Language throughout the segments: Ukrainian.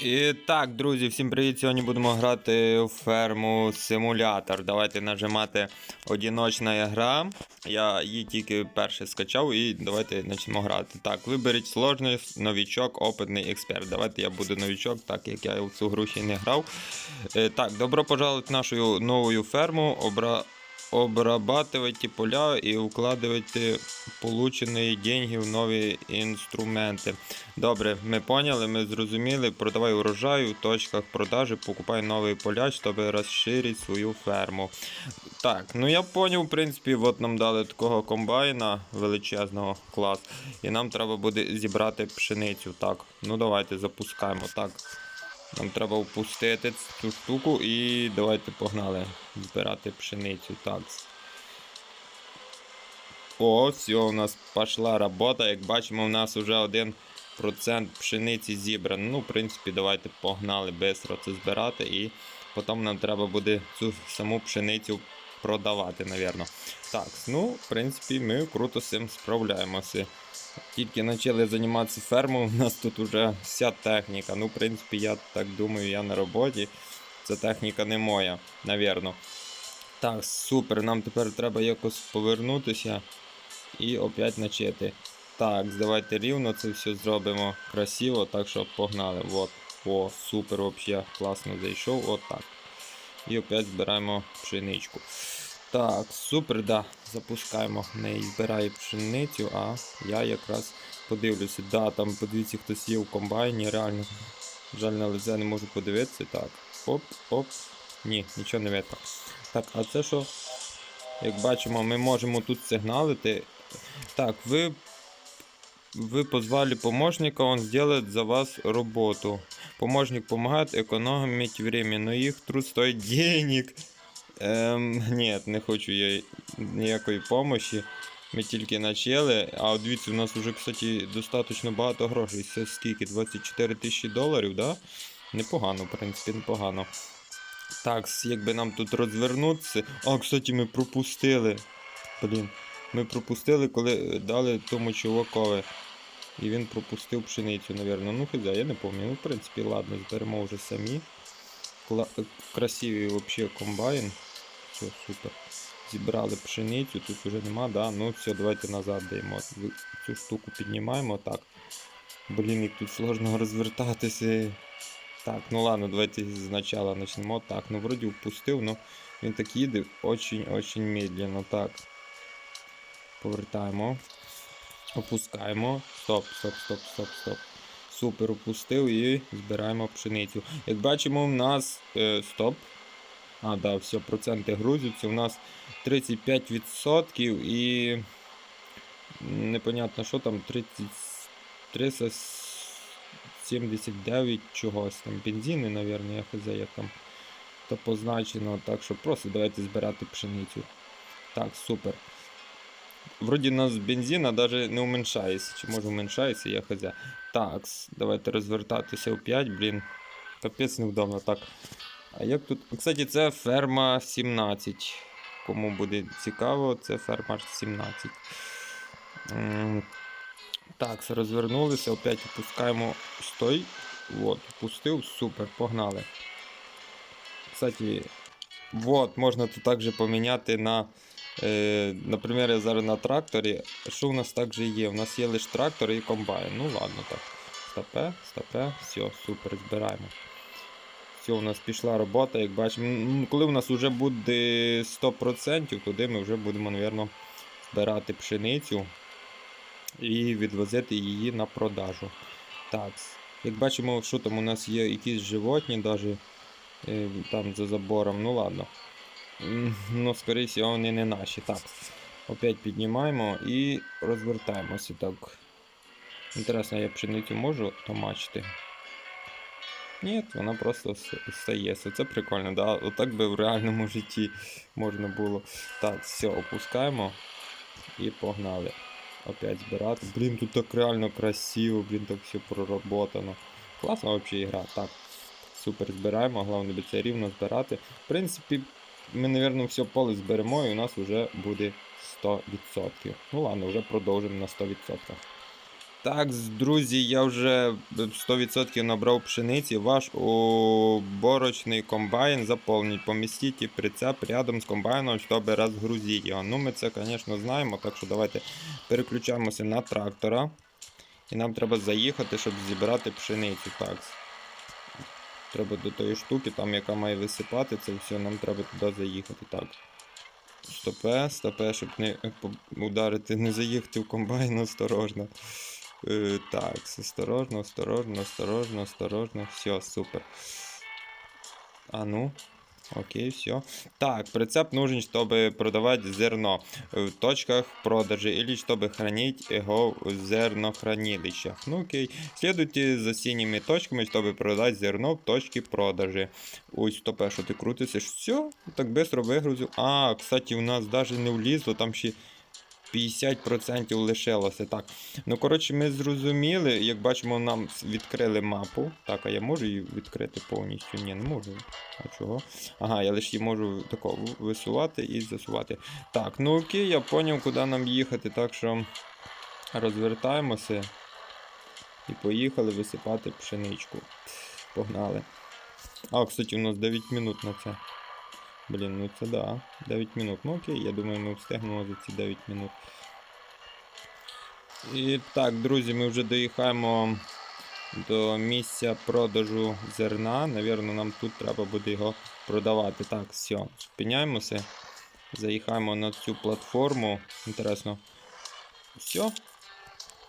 І так, друзі, всім привіт! Сьогодні будемо грати в ферму симулятор. Давайте нажимати одіночна гра. Я її тільки перше скачав і давайте почнемо грати. Так, виберіть сложність, новічок, опитний експерт. Давайте я буду новічок, так як я в цю гру ще не грав. Е, так, добро пожаловать в нашу нову ферму. Обра... Обрабатывайте поля і вкладывайте получені деньги в нові інструменти. Добре, ми поняли, ми зрозуміли. Продавай урожай у точках продажі, покупай новий поля, щоб розширити свою ферму. Так, ну я поняв, в принципі, от нам дали такого комбайна величезного клас. І нам треба буде зібрати пшеницю. Так, ну давайте запускаємо. Так. Нам треба впустити цю штуку і давайте погнали збирати пшеницю. Так. О, все, у нас пішла робота. Як бачимо, у нас вже 1% пшениці зібрано. Ну, в принципі, давайте погнали швидко це збирати і потім нам треба буде цю саму пшеницю продавати, напевно. Так, ну, в принципі, ми круто з цим справляємося. Тільки почали займатися фермою, у нас тут вже вся техніка. Ну, в принципі, я так думаю, я на роботі. Ця техніка не моя, напевно. Так, супер, нам тепер треба якось повернутися і опять начати. Так, давайте рівно це все зробимо красиво, так що погнали. Вот. О, супер, взагалі класно зайшов. От так. І опять збираємо пшеничку. Так, супер, да. Запускаємо. Не збирає пшеницю, а я якраз подивлюся. Да, там подивіться, хтось є в комбайні, реально. Жаль, на лице не можу подивитися. Так. Оп, оп. Ні, нічого не видно. Так, а це що? Як бачимо, ми можемо тут сигналити. Так, ви. Вы позвали помощника, он сделает за вас работу. Помощник помогает экономить время, но их труд стоит денег. Ем, ні, не хочу я ніякої помощі. Ми тільки почали. А от дивіться, у нас вже, кстати, достатньо багато грошей. Це скільки? 24 тисячі доларів, да? Непогано, в принципі, непогано. Так, якби нам тут розвернутися. А, кстати, ми пропустили. Блін. Ми пропустили, коли е, дали тому чувакові. І він пропустив пшеницю, напевно. Ну, хз, я не пам'ятаю. Ну, в принципі, ладно, зберемо вже самі. Кла- е, Красивий взагалі комбайн. Все, супер. Зібрали пшеницю, тут вже нема, да? Ну все, давайте назад даємо. Цю штуку піднімаємо так. Блін, як тут сложно розвертатися. Так, ну ладно, давайте спочатку почнемо. Так, ну вроді впустив, ну він так їде очень-очень медленно. Так. Повертаємо. Опускаємо. Стоп, стоп, стоп, стоп, стоп. Супер, опустив і збираємо пшеницю. Як бачимо, у нас. Е, стоп. А, да, все, проценти грузяться. У нас 35% і. Непонятно, що там 379 чогось там. Бензини, напевно, я хз, як там то позначено. Так що просто давайте збирати пшеницю. Так, супер. Вроді у нас бензина навіть не уменьшається. Чи може уменьшається, я хз. Так, давайте розвертатися в 5, блін. Капець невдобно. Так. А як тут. Кстати, це ферма 17. Кому буде цікаво, це ферма 17. М, Так, розвернулися, опять опускаємо. Стой. Вот, опустив, супер, погнали. Кстати, вот, можна тут також поміняти на. Е, наприклад, я зараз на тракторі. Що у нас також є? У нас є лише трактор і комбайн. Ну ладно так. Стопе, стопе, все, супер, збираємо. Все, у нас пішла робота, як бачимо. Коли у нас вже буде 100%, тоді ми вже будемо, мабуть, збирати пшеницю і відвозити її на продажу. Так, як бачимо, що там у нас є якісь животні, навіть е, там за забором, ну ладно. Ну, скоріше, вони не наші. Так. Опять піднімаємо і розвертаємося так. Інтересно, я пшеницю можу томачити? Ні, вона просто стається. Це прикольно, да? Отак би в реальному житті можна було. Так, все, опускаємо і погнали. Опять збирати. Блін, тут так реально красиво, блін, так все проработано. Класна взагалі гра. Так. Супер збираємо, головне би це рівно збирати. В принципі, ми, мабуть, все поле зберемо і у нас вже буде 100%. Ну ладно, вже продовжимо на 100%. Так, друзі, я вже 100% набрав пшениці. Ваш уборочний комбайн заповніть. Помістіть прицеп рядом з комбайном, щоб розгрузити його. Ну, ми це, звісно, знаємо, так що давайте переключаємося на трактора. І нам треба заїхати, щоб зібрати пшеницю. Так. Треба до тої штуки, там яка має висипати це все, нам треба туди заїхати. Так. Стопе, стопе, щоб не е, ударити, не заїхати в комбайн, осторожно. Е, так, осторожно, осторожно, осторожно, осторожно. Все, супер. А ну. Окей, все. Так, прицеп нужен, чтобы продавать зерно в точках продажи или чтобы хранить его в зернохранилищах. Ну окей. Следуйте за синими точками, чтобы продать зерно в точке продажи. Ой, стопе, що ти крутишся? Все, так быстро вигрузив. А, кстати, у нас даже не влізло, там ще 50% лишилося. Так. Ну, коротше, ми зрозуміли, як бачимо, нам відкрили мапу. Так, а я можу її відкрити повністю? Ні, не можу. А чого? Ага, я лише її можу тако висувати і засувати. Так, ну окей, я поняв, куди нам їхати, так що розвертаємося і поїхали висипати пшеничку. Погнали. А, кстати, у нас 9 минут на це. Блін, ну це да. 9 минут. Ну окей, я думаю, ми встигнемо за ці 9 минут. І так, друзі, ми вже доїхаємо до місця продажу зерна. Навірно, нам тут треба буде його продавати. Так, все, зупиняємося. Заїхаємо на цю платформу. Інтересно. Все.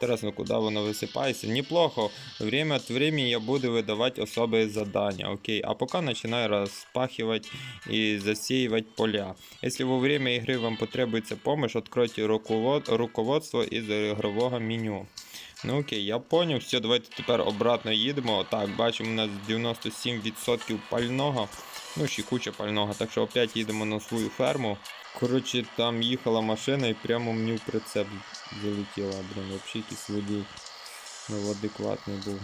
Интересно, куда воно висипається. Неплохо. Время от времени я буду выдавать особые задания. Окей. А пока начинаю распахивать и засеивать поля. Если во время игры вам потребуется помощь, откройте руковод... руководство из игрового меню. Ну окей, я понял. Все, давайте тепер обратно їдемо. Так, бачимо, у нас 97% пального. Ну, ще куча пального. Так що опять їдемо на свою ферму. Коротше, там їхала машина і прямо мені в прицеп залетіла. Блін, взагалі якийсь водій неадекватний був.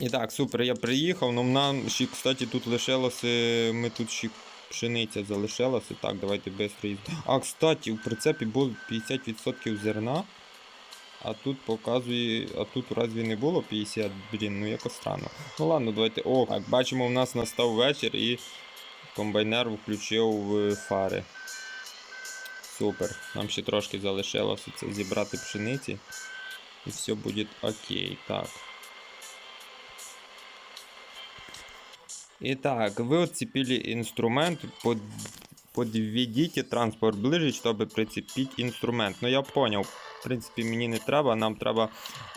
І так, супер, я приїхав. Ну, нам ще, кстати, тут лишилося. Ми тут ще пшениця залишилася. Так, давайте швидко їздимо. А, кстати, у прицепі було 50% зерна. А тут показує, а тут разві не було 50, блін, ну якось странно. Ну ладно, давайте. О, так, бачимо, у нас настав вечір і комбайнер включив е, фари. Супер. Нам ще трошки залишилося це зібрати пшениці. І все буде окей. Так. Итак, вы отцепили инструмент, под... подведите транспорт ближе, чтобы прицепить інструмент. Ну я понял. В принципі, мені не треба, нам треба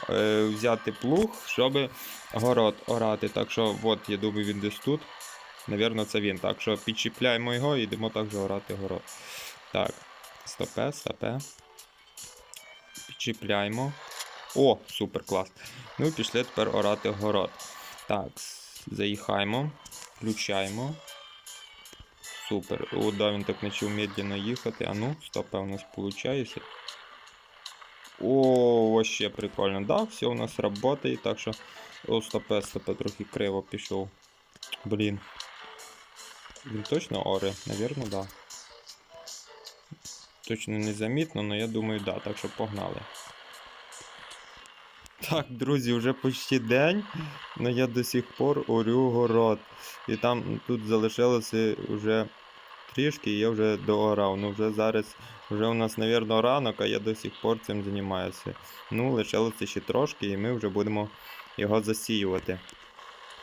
е, взяти плуг, щоб город орати. Так що, от, я думаю, він десь тут. Навірно, це він. Так що підчіпляємо його і йдемо також орати город. Так, стопе, стопе. Підчіпляємо. О, супер клас. Ну і пішли тепер орати город. Так, заїхаємо, включаємо. Супер. О, да, він так почав медленно їхати. А ну, стопе, у нас виходить. О, вообще прикольно. Да, все у нас работает, так що. О, стопе, стопе, трохи криво пішов. Блін. Він точно оре? Наверно, да. Точно незамітно, але я думаю, да. Так що погнали. Так, друзі, вже почти день, але я до сих пор орю город. І там тут залишилося вже трішки, і я вже доорав. Ну вже зараз, вже у нас, напевно, ранок, а я до сих пор цим займаюся. Ну, лишилося ще трошки, і ми вже будемо його засіювати.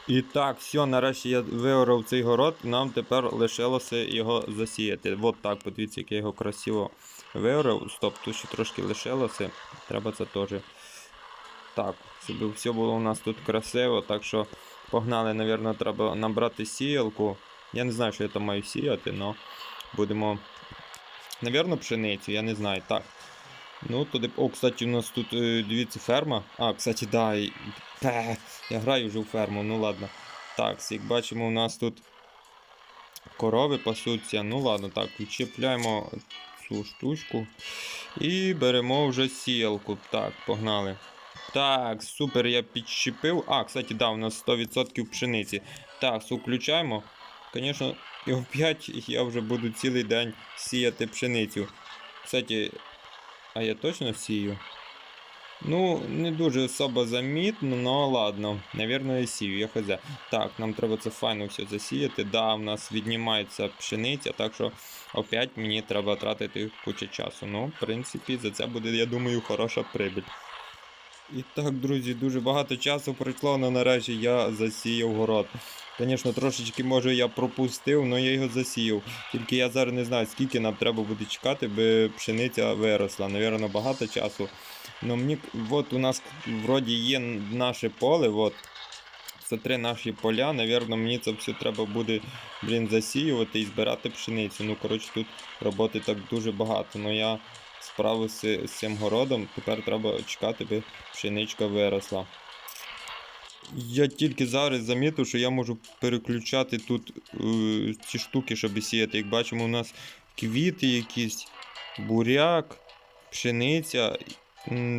І так, все, нарешті я виорав цей город, нам тепер лишилося його засіяти. От так, подивіться, як я його красиво виорав. Стоп, тут ще трошки лишилося. Треба це теж. Так, щоб все було у нас тут красиво, так що погнали, напевно, треба набрати сіялку. Я не знаю, що я там маю сіяти, але будемо. Навірно, пшеницю, я не знаю. Так. Ну, туди. О, кстати, у нас тут е, дивіться ферма. А, кстати, да. Пе, я граю вже в ферму, ну ладно. Так, як бачимо, у нас тут корови пасуться. Ну ладно, так, відчіпляємо цю штучку. І беремо вже сіялку. Так, погнали. Так, супер, я підщепив. А, кстати, да, у нас 100% пшениці. Так, включаємо. Звісно, і в 5 я вже буду цілий день сіяти пшеницю. Кстати, а я точно сію? Ну, не дуже особо замітно, но ладно. Навірно, я сію, я хз. Так, нам треба це файно все засіяти. Да, в нас віднімається пшениця, так що опять мені треба тратити кучу часу. Ну, в принципі, за це буде, я думаю, хороша прибіль. І так, друзі, дуже багато часу пройшло, але нарешті я засіяв город. Звісно, трошечки може я пропустив, але я його засіяв. Тільки я зараз не знаю, скільки нам треба буде чекати, би пшениця виросла. Навірно, багато часу. Ну мені от у нас вроді є наше поле, от. Це три наші поля. Навірно, мені це все треба буде, блін, засіювати і збирати пшеницю. Ну, коротше, тут роботи так дуже багато. Ну я справився з цим городом. Тепер треба чекати, би пшеничка виросла. Я тільки зараз замітив, що я можу переключати тут е, ці штуки, щоб сіяти. Як бачимо, у нас квіти якісь, буряк, пшениця.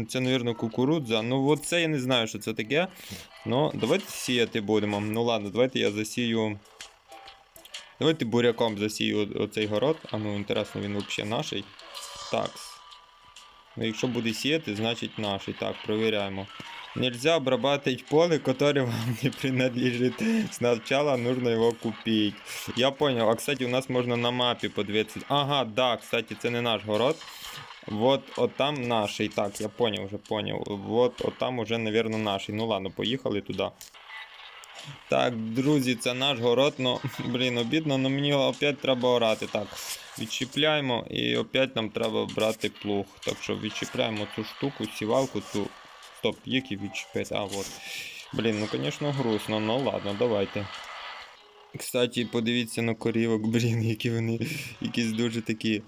Це, мабуть, кукурудза. Ну, от це я не знаю, що це таке. Ну, давайте сіяти будемо. Ну ладно, давайте я засію. Давайте буряком засію оцей город. А ну, інтересно, він взагалі наший. Так. Ну, якщо буде сіяти, значить наший. Так, провіряємо. Нельзя обрабатывать поле, которое вам не принадлежит. Сначала нужно его купить. Я понял. А кстати, у нас можно на мапе подивитися. Ага, да, кстати, це не наш город. Вот, от там наший. Так, я понял, уже понял. Вот, от там уже, наверное, наший. Ну ладно, поїхали туди. Так, друзі, це наш город, ну, блін, обідно, але мені опять треба орати. Так, відчіпляємо і опять нам треба брати плуг. Так що відчіпляємо цю штуку, сівалку, цю. Стоп, які відчіпець? А, вот. Блін, ну звісно грустно, ну ладно, давайте. Кстати, подивіться на корівок, блін, які вони якісь дуже такі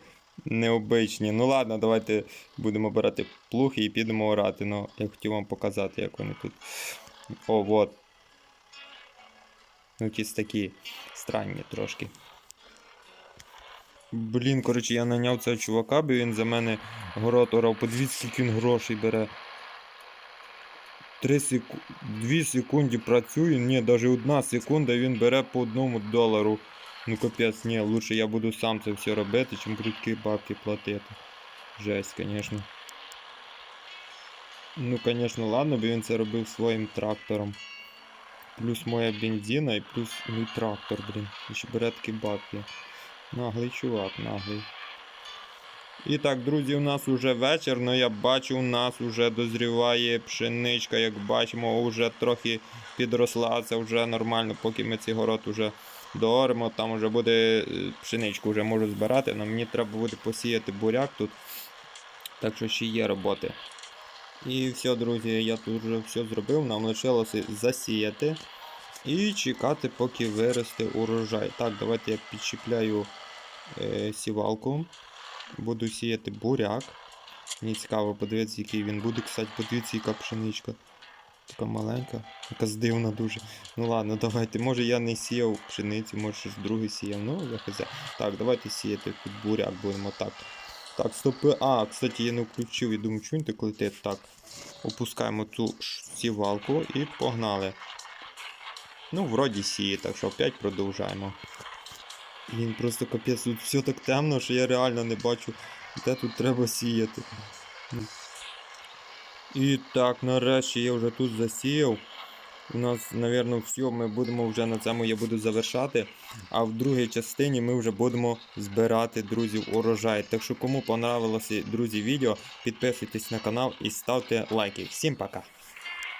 необичні. Ну ладно, давайте будемо брати плуг і підемо орати. Ну, я хотів вам показати, як вони тут. О, вот. Ну, якісь такі странні трошки. Блін, коротше, я наняв цього чувака, бо він за мене город орав. Подивіться, скільки він грошей бере. 3 секу... 2 секунди працює, ні, навіть одна секунда він бере по одному долару. Ну капець, ні, лучше я буду сам це все робити, чим буду бабки платити. Жесть, звісно. Ну, звісно, ладно, бо він це робив своїм трактором. Плюс моя бензина і плюс мій трактор, блін. І такі бабки. Наглий чувак, наглий. І так, друзі, у нас уже вечір, але я бачу, у нас вже дозріває пшеничка, як бачимо, вже трохи підросла, це вже нормально, поки ми цей город вже дооримо, там вже буде е, пшеничку вже можу збирати, але мені треба буде посіяти буряк тут. Так що ще є роботи. І все, друзі, я тут вже все зробив, нам лишилося засіяти і чекати, поки виросте урожай. Так, давайте я підчіпляю е, сівалку. Буду сіяти буряк. Мені цікаво, подивитися, який він буде. Кстати, подивіться, яка пшеничка. Така маленька, така здивна дуже. Ну ладно, давайте. Може я не сіяв пшеницю, може щось друге сіяв. Ну, я хз. Так, давайте сіяти тут буряк будемо так. Так, стопи. А, кстати, я не включив, я думаю, чого він так летить. Так. Опускаємо цю сівалку і погнали. Ну, вроді сіє, так що опять продовжаємо. Він просто капець, тут все так темно, що я реально не бачу, де тут треба сіяти. І так, нарешті я вже тут засіяв. У нас, напевно, все, ми будемо вже на цьому я буду завершати. А в другій частині ми вже будемо збирати друзів урожай. Так що кому понравилося, друзі, відео, підписуйтесь на канал і ставте лайки. Всім пока!